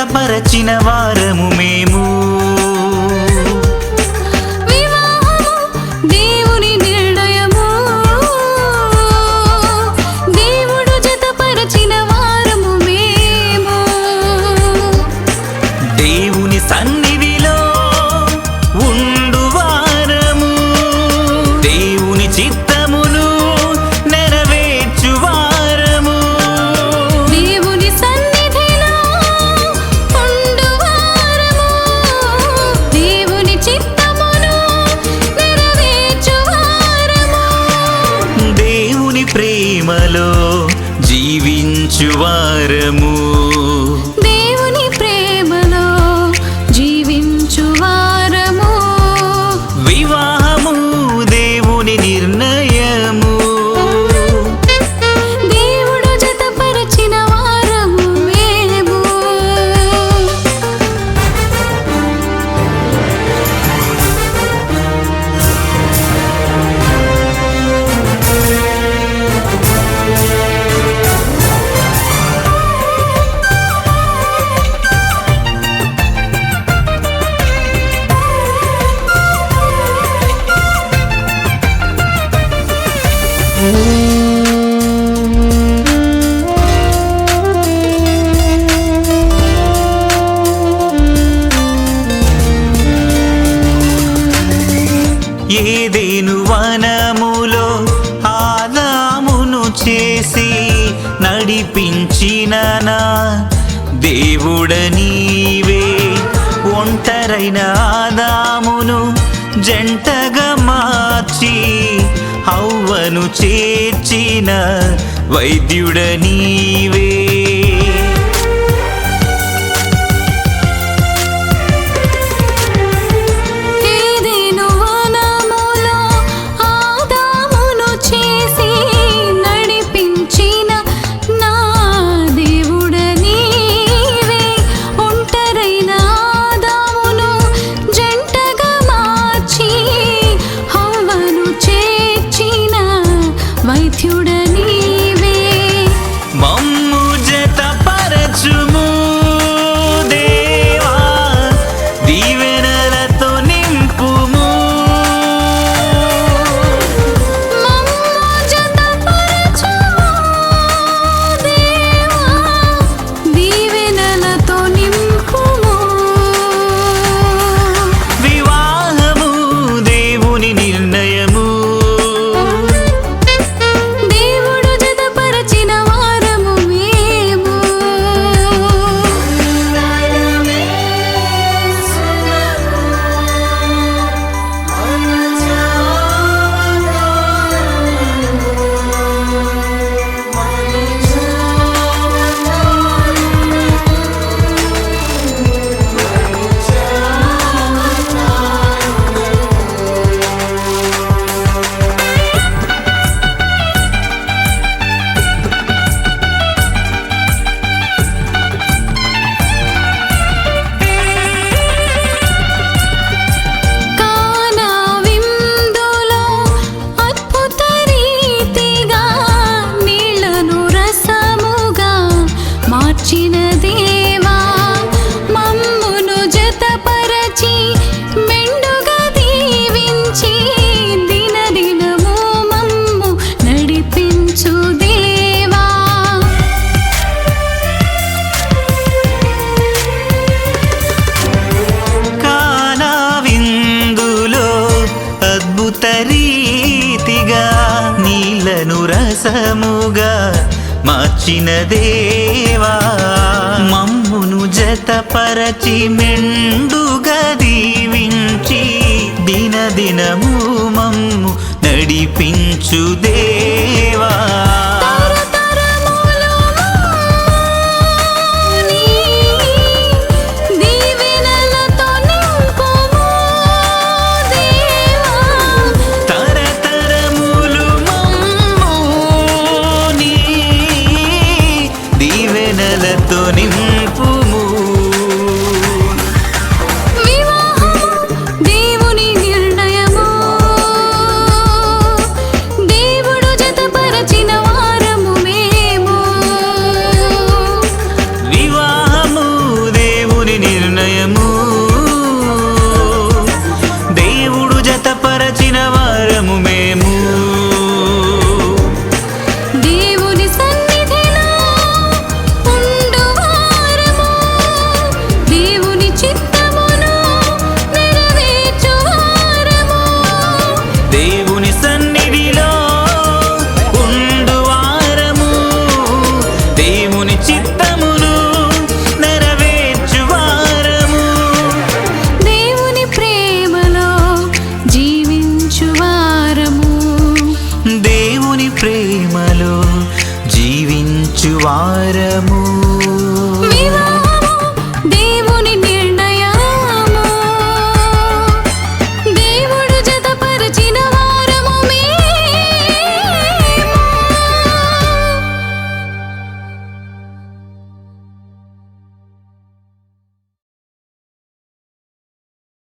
స్వస్థపరచిన వారము మేము. శివారము చేసి నడిపించిన నా దేవుడ నీవే. ఒంటరైన ఆదామును జంటగా మార్చి అవ్వను చేర్చిన వైద్యుడ నీవే. మోక్షముగా మార్చిన దేవా మమ్మును జతపరచి మెండుగా దీవించి దినదినము మమ్ము నడిపించు దేవా. வாரமும்